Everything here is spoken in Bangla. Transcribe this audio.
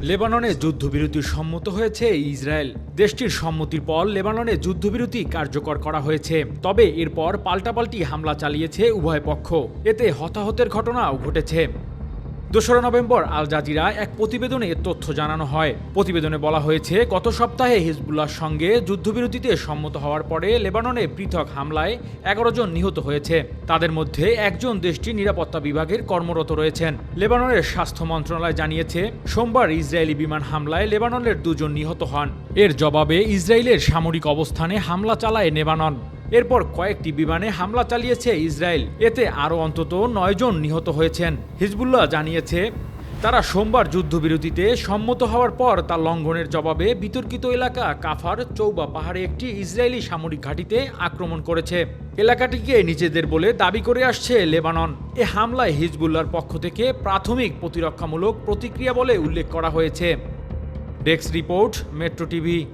লেবাননে যুদ্ধবিরতি সম্মত হয়েছে ইসরায়েল। দেশটির সম্মতির পর লেবাননে যুদ্ধবিরতি কার্যকর করা হয়েছে। তবে এরপর পাল্টাপাল্টি হামলা চালিয়েছে উভয় পক্ষ। এতে হতাহতের ঘটনাও ঘটেছে। দোসরা নভেম্বর আল জাজিরা এক প্রতিবেদনে তথ্য জানানো হয়। প্রতিবেদনে বলা হয়েছে, গত সপ্তাহে হিজবুল্লাহর সঙ্গে যুদ্ধবিরতিতে সম্মত হওয়ার পরে লেবাননে পৃথক হামলায় এগারো জন নিহত হয়েছে। তাদের মধ্যে একজন দেশটির নিরাপত্তা বিভাগের কর্মরত রয়েছেন। লেবাননের স্বাস্থ্য মন্ত্রণালয় জানিয়েছে, সোমবার ইসরায়েলি বিমান হামলায় লেবাননের দুজন নিহত হন। এর জবাবে ইসরায়েলের সামরিক অবস্থানে হামলা চালায় লেবানন। এরপর কয়েকটি বিমানে হামলা চালিয়েছে ইসরায়েল। এতে আরও অন্তত নয়জন নিহত হয়েছেন। হিজবুল্লাহ জানিয়েছে, তারা সোমবার যুদ্ধবিরতিতে সম্মত হওয়ার পর তা লঙ্ঘনের জবাবে বিতর্কিত এলাকা কাফার চৌবা পাহাড়ে একটি ইসরায়েলি সামরিক ঘাঁটিতে আক্রমণ করেছে। এলাকাটিকে নিজেদের বলে দাবি করে আসছে লেবানন। এ হামলায় হিজবুল্লাহর পক্ষ থেকে প্রাথমিক প্রতিরক্ষামূলক প্রতিক্রিয়া বলে উল্লেখ করা হয়েছে। Desk report, metro TV.